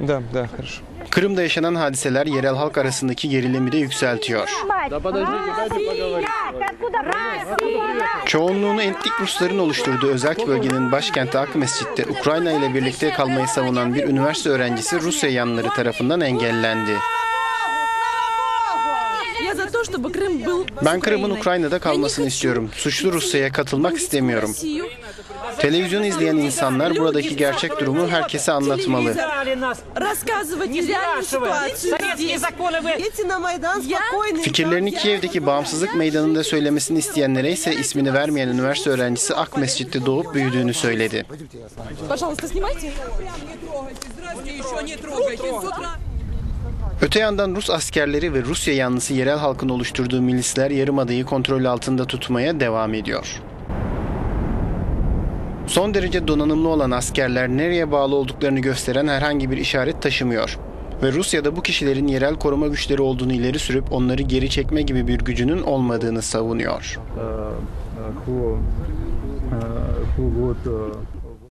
Да, да, хорошо. Kırım'da yaşanan hadiseler yerel halk arasındaki gerilimi de yükseltiyor. Çoğunluğunu etnik Rusların oluşturduğu özel bölgenin başkenti Ak Mescid'de Ukrayna ile birlikte kalmayı savunan bir üniversite öğrencisi Rusya yanlıları tarafından engellendi. Ben Kırım'ın Ukrayna'da kalmasını istiyorum. Suçlu Rusya'ya katılmak istemiyorum. Televizyon izleyen insanlar buradaki gerçek durumu herkese anlatmalı. Fikirlerini Kiev'deki bağımsızlık meydanında söylemesini isteyenlere ise ismini vermeyen üniversite öğrencisi Ak Mescid'de doğup büyüdüğünü söyledi. Öte yandan Rus askerleri ve Rusya yanlısı yerel halkın oluşturduğu milisler Yarımada'yı kontrol altında tutmaya devam ediyor. Son derece donanımlı olan askerler nereye bağlı olduklarını gösteren herhangi bir işaret taşımıyor ve Rusya'da bu kişilerin yerel koruma güçleri olduğunu ileri sürüp onları geri çekme gibi bir gücünün olmadığını savunuyor.